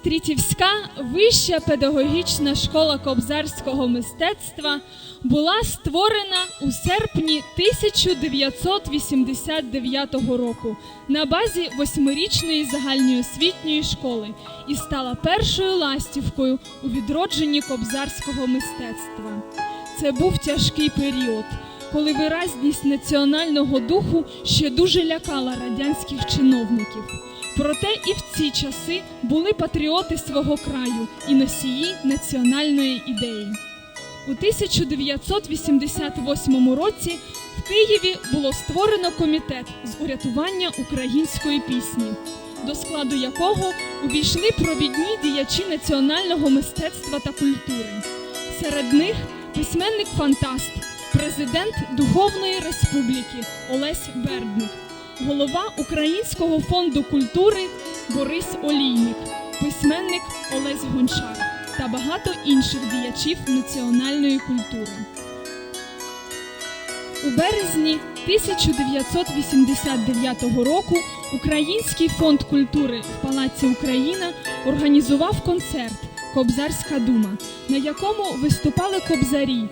Стрітівська вища педагогічна школа кобзарського мистецтва була створена у серпні 1989 року на базі восьмирічної загальноосвітньої школи і стала першою ластівкою у відродженні кобзарського мистецтва. Це був тяжкий період, коли виразність національного духу ще дуже лякала радянських чиновників. Проте і в ці часи були патріоти свого краю і носії національної ідеї. У 1988 році в Києві було створено комітет з урятування української пісні, до складу якого увійшли провідні діячі національного мистецтва та культури. Серед них письменник-фантаст, президент Духовної Республіки Олесь Бердник, голова Українського фонду культури Борис Олійник, письменник Олесь Гончар та багато інших діячів національної культури. У березні 1989 року Український фонд культури в Палаці Україна організував концерт Кобзарська дума, на якому виступали кобзарі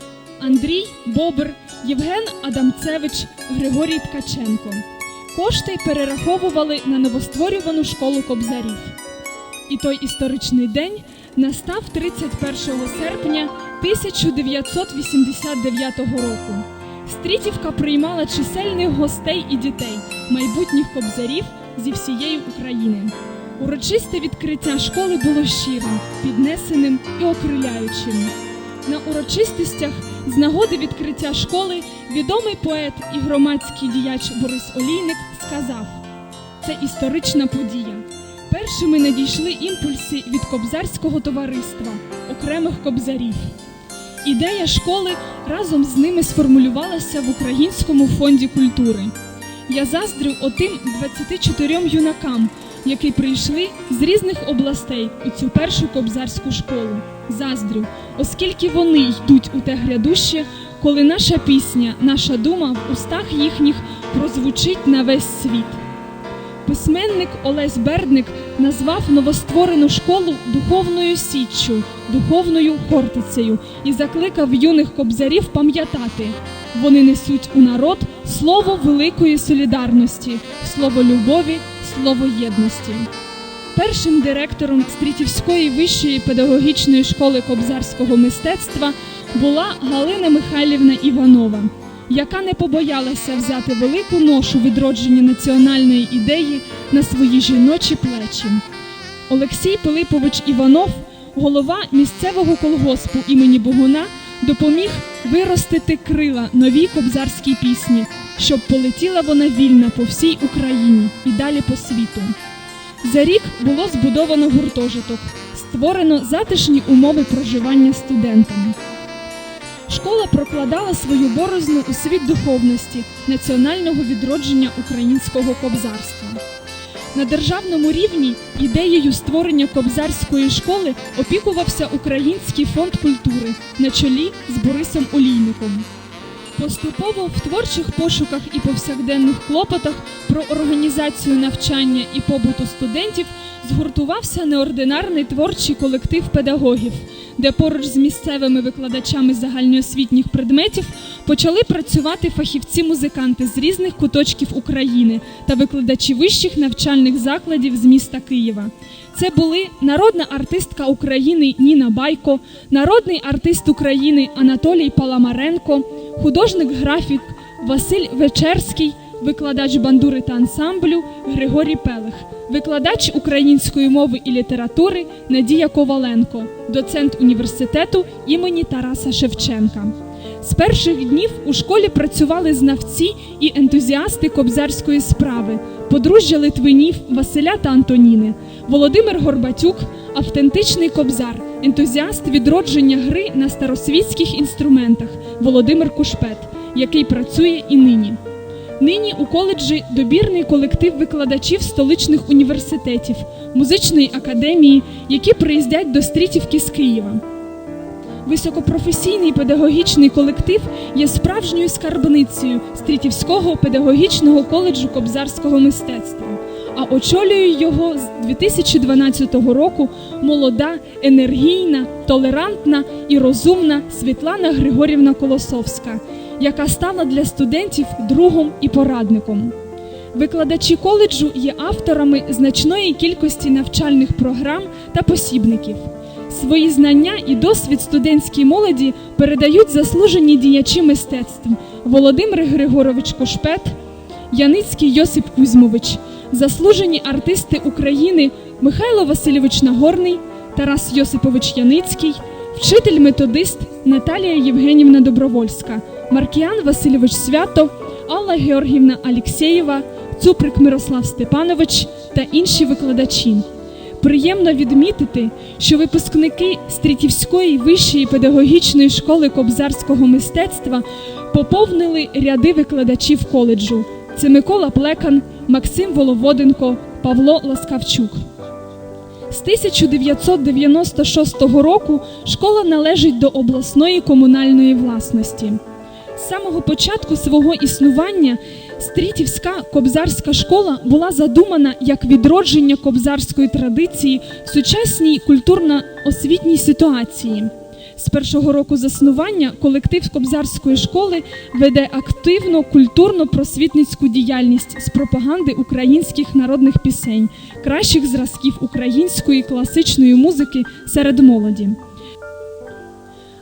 Андрій Бобр, Євген Адамцевич, Григорій Ткаченко. Кошти перераховували на новостворювану школу кобзарів. І той історичний день настав 31 серпня 1989 року. Стрітівка приймала чисельних гостей і дітей, майбутніх кобзарів зі всієї України. Урочисте відкриття школи було щирим, піднесеним і окриляючим. На урочистостях з нагоди відкриття школи відомий поет і громадський діяч Борис Олійник сказав: це історична подія. Першими надійшли імпульси від кобзарського товариства, окремих кобзарів. Ідея школи разом з ними сформулювалася в Українському фонді культури. Я заздрю отим 24 юнакам, які прийшли з різних областей у цю першу кобзарську школу. Заздрю, оскільки вони йдуть у те грядуще, коли наша пісня, наша дума в устах їхніх прозвучить на весь світ. Письменник Олесь Бердник назвав новостворену школу духовною січчю, духовною хортицею і закликав юних кобзарів пам'ятати, вони несуть у народ слово великої солідарності, слово любові, слово єдності. Першим директором Стрітівської вищої педагогічної школи кобзарського мистецтва була Галина Михайлівна Іванова, яка не побоялася взяти велику ношу відродження національної ідеї на свої жіночі плечі. Олексій Пилипович Іванов, голова місцевого колгоспу імені Богуна, допоміг виростити крила новій кобзарській пісні, щоб полетіла вона вільна по всій Україні і далі по світу. За рік було збудовано гуртожиток, створено затишні умови проживання студентам. Школа прокладала свою борозну у світ духовності, національного відродження українського кобзарства. На державному рівні ідеєю створення кобзарської школи опікувався Український фонд культури на чолі з Борисом Олійником. Поступово в творчих пошуках і повсякденних клопотах про організацію навчання і побуту студентів згуртувався неординарний творчий колектив педагогів, де поруч з місцевими викладачами загальноосвітніх предметів почали працювати фахівці-музиканти з різних куточків України та викладачі вищих навчальних закладів з міста Києва. Це були народна артистка України Ніна Байко, народний артист України Анатолій Паламаренко, художник-графік Василь Вечерський, викладач бандури та ансамблю Григорій Пелех, викладач української мови і літератури Надія Коваленко, доцент університету імені Тараса Шевченка. З перших днів у школі працювали знавці і ентузіасти кобзарської справи, подружжя Литвинів Василя та Антоніни, Володимир Горбатюк, автентичний кобзар, ентузіаст відродження гри на старосвітських інструментах Володимир Кушпет, який працює і нині. Нині у коледжі добірний колектив викладачів столичних університетів, музичної академії, які приїздять до Стрітівки з Києва. Високопрофесійний педагогічний колектив є справжньою скарбницею Стрітівського педагогічного коледжу кобзарського мистецтва. а очолює його з 2012 року молода, енергійна, толерантна і розумна Світлана Григорівна Колосовська, яка стала для студентів другом і порадником. Викладачі коледжу є авторами значної кількості навчальних програм та посібників. Свої знання і досвід студентській молоді передають заслужені діячі мистецтв Володимир Григорович Кошпет, Яницький Йосип Кузьмович, заслужені артисти України Михайло Васильович Нагорний, Тарас Йосипович Яницький, вчитель-методист Наталія Євгенівна Добровольська, Маркіян Васильович Свято, Алла Георгівна Алєксєєва, Цуприк Мирослав Степанович та інші викладачі. Приємно відмітити, що випускники Стрітівської вищої педагогічної школи кобзарського мистецтва поповнили ряди викладачів коледжу. Це Микола Плекан, Максим Воловоденко, Павло Ласкавчук. З 1996 року школа належить до обласної комунальної власності. З самого початку свого існування Стрітівська кобзарська школа була задумана як відродження кобзарської традиції в сучасній культурно-освітній ситуації. З першого року заснування колектив Кобзарської школи веде активну культурно-просвітницьку діяльність з пропаганди українських народних пісень, кращих зразків української класичної музики серед молоді.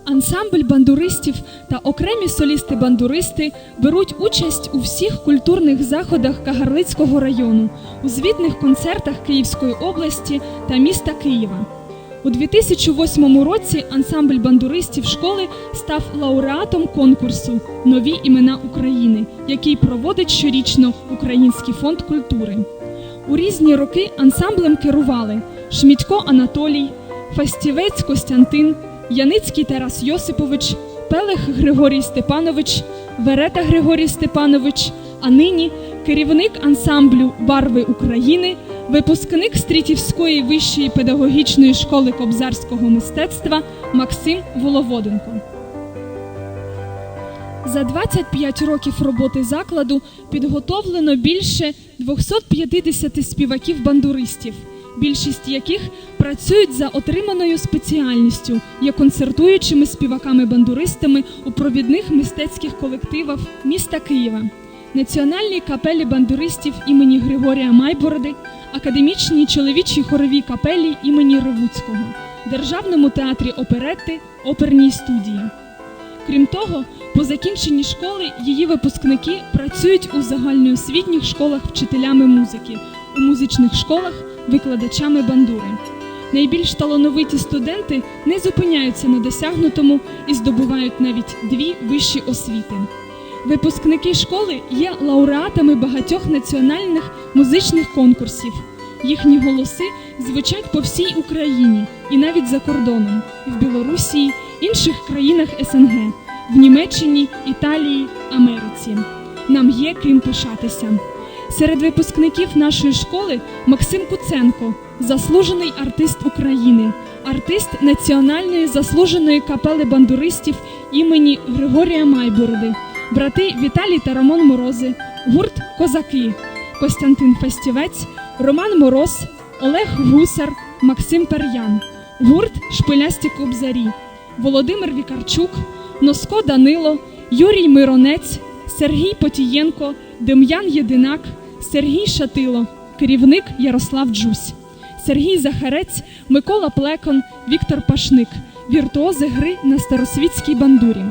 Ансамбль бандуристів та окремі солісти-бандуристи беруть участь у всіх культурних заходах Кагарлицького району, у звітних концертах Київської області та міста Києва. У 2008 році ансамбль бандуристів школи став лауреатом конкурсу Нові імена України, який проводить щорічно Український фонд культури. У різні роки ансамблем керували Шмідько Анатолій, Фастівець Костянтин, Яницький Тарас Йосипович, Пелех Григорій Степанович, Верета Григорій Степанович, а нині керівник ансамблю Барви України, випускник Стрітівської вищої педагогічної школи кобзарського мистецтва Максим Воловоденко. За 25 років роботи закладу підготовлено більше 250 співаків-бандуристів, більшість яких працюють за отриманою спеціальністю, є концертуючими співаками-бандуристами у провідних мистецьких колективах міста Києва, Національній капелі бандуристів імені Григорія Майбороди, академічній чоловічій хоровій капелі імені Ревуцького, Державному театрі оперетти, оперній студії. Крім того, по закінченні школи її випускники працюють у загальноосвітніх школах вчителями музики, у музичних школах викладачами бандури. Найбільш талановиті студенти не зупиняються на досягнутому і здобувають навіть дві вищі освіти. Випускники школи є лауреатами багатьох національних музичних конкурсів. Їхні голоси звучать по всій Україні і навіть за кордоном в Білорусі, інших країнах СНГ, в Німеччині, Італії, Америці. Нам є ким пишатися. Серед випускників нашої школи Максим Куценко, заслужений артист України, артист Національної заслуженої капели бандуристів імені Григорія Майбороди, брати Віталій та Роман Морози, гурт Козаки, Костянтин Фестівець, Роман Мороз, Олег Гусар, Максим Пер'ян, гурт Шпилясті Кобзарі, Володимир Вікарчук, Носко Данило, Юрій Миронець, Сергій Потієнко, Дем'ян Єдинак, Сергій Шатило, керівник Ярослав Джусь, Сергій Захарець, Микола Плекон, Віктор Пашник, віртуози гри на старосвітській бандурі.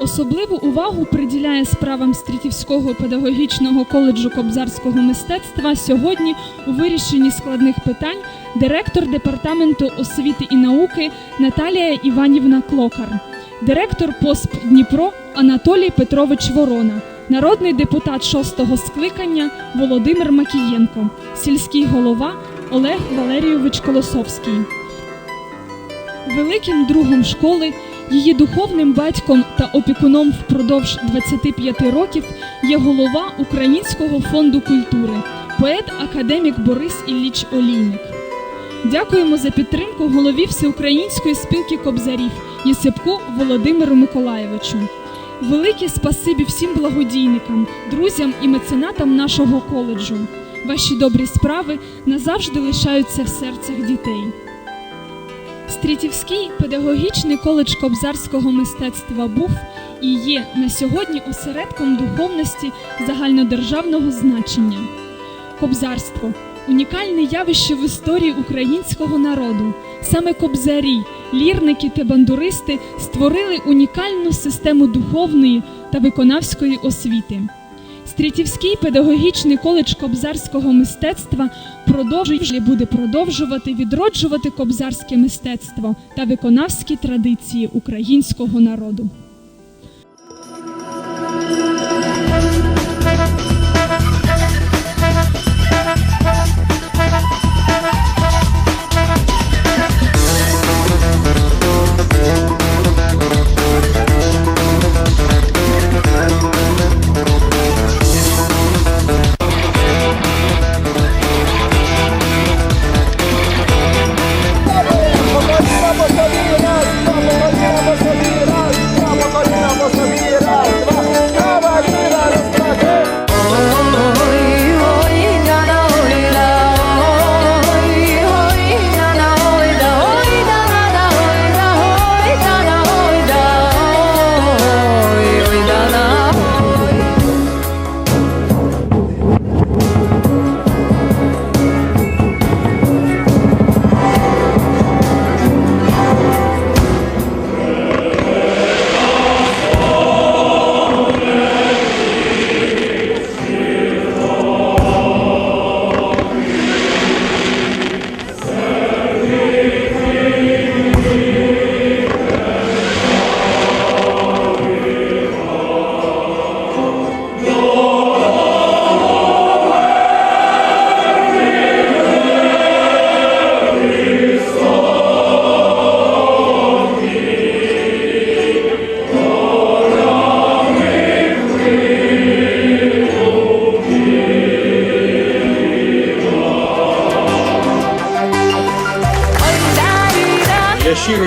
Особливу увагу приділяє справам Стрітівського педагогічного коледжу кобзарського мистецтва сьогодні у вирішенні складних питань директор департаменту освіти і науки Наталія Іванівна Клокар, директор ПОСП Дніпро Анатолій Петрович Ворона, народний депутат шостого скликання Володимир Макієнко, сільський голова Олег Валерійович Колосовський. Великим другом школи, її духовним батьком та опікуном впродовж 25 років є голова Українського фонду культури, поет-академік Борис Ілліч Олійник. Дякуємо за підтримку голові Всеукраїнської спілки кобзарів Єсипку Володимиру Миколаєвичу. Велике спасибі всім благодійникам, друзям і меценатам нашого коледжу. Ваші добрі справи назавжди лишаються в серцях дітей. Стрітівський педагогічний коледж кобзарського мистецтва був і є на сьогодні осередком духовності загальнодержавного значення. Кобзарство унікальне явище в історії українського народу. Саме кобзарі, лірники та бандуристи створили унікальну систему духовної та виконавської освіти. Стрітівський педагогічний коледж кобзарського мистецтва продовжує буде продовжувати відроджувати кобзарське мистецтво та виконавські традиції українського народу.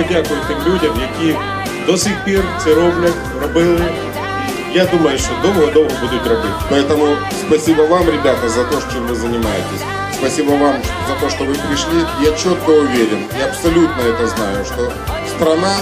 дякую тим людям, які до сих пір це роблять, робили. Я думаю, що довго-довго будуть робити. Поэтому спасибо вам, ребята, за то, чем вы занимаетесь. Спасибо вам за то, что вы пришли. Я четко уверен и абсолютно это знаю, что страна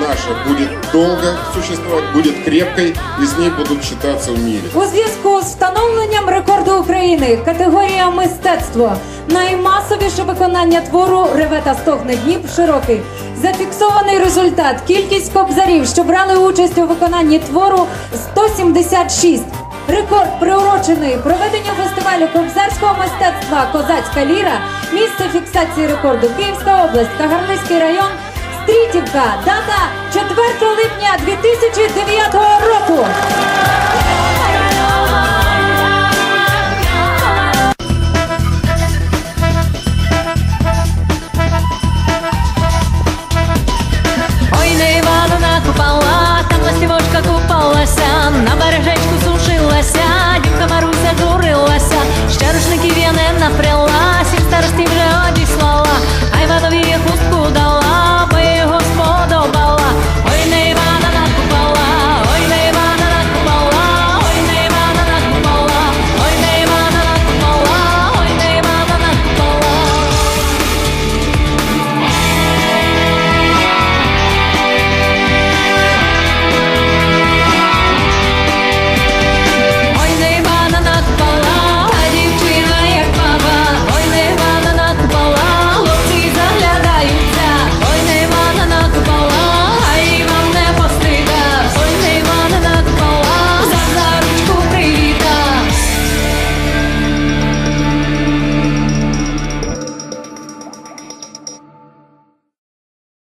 наша будет долго существовать, будет крепкой, и с ней будут считаться в мире. У зв'язку з встановленням рекорду України категорія мистецтво наймасовіше виконання твору Реве та стогне Дніп широкий. Зафіксований результат. Кількість кобзарів, що брали участь у виконанні твору 176. Рекорд приурочений проведенню фестивалю кобзарського мистецтва Козацька ліра. Місце фіксації рекорду Київська область, Кагарлицький район, Стрітівка, дата 4 липня 2009 року. Ой, на Івана накупала, там ластівочка купалася на бережечку